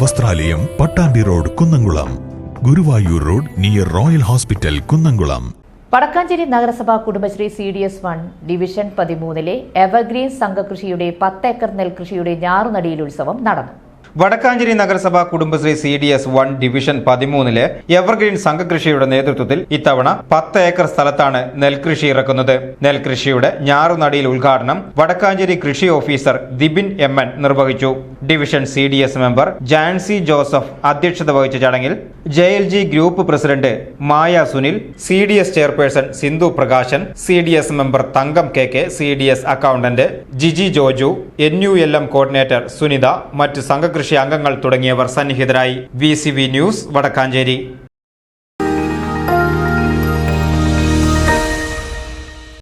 വസ്ത്രാലയം Pattambi road Kunnamkulam. Guruvayur road near royal hospital Kunnamkulam. Vadakkanchery നഗരസഭാ Kudumbashree C D S one division പതിമൂന്നിലെ evergreen സംഘകൃഷിയുടെ പത്തേക്കർ നെൽകൃഷിയുടെ ഞാറുനടിയിൽ ഉത്സവം നടന്നു. വടക്കാഞ്ചേരി നഗരസഭ Kudumbashree C D S one division പതിമൂന്നിലെ എവർഗ്രീൻ സംഘകൃഷിയുടെ നേതൃത്വത്തിൽ ഇത്തവണ പത്ത് ഏക്കർ സ്ഥലത്താണ് നെൽകൃഷി ഇറക്കുന്നത്. നെൽകൃഷിയുടെ ഞാറുനടിയിൽ ഉദ്ഘാടനം വടക്കാഞ്ചേരി കൃഷി ഓഫീസർ ദിബിൻ എം എൻ നിർവഹിച്ചു. Division C D S member Jancy Joseph അധ്യക്ഷത വഹിച്ച ചടങ്ങിൽ J L G group president Maya Sunil C D S chairperson Sindhu Prakashan C D S member Thankam K K C D S accountant Jiji Joju N U L M coordinator Sunitha മറ്റ് സംഘകൃഷി അംഗങ്ങൾ തുടങ്ങിയവർ സന്നിഹിതരായി. V news Vadakkanchery.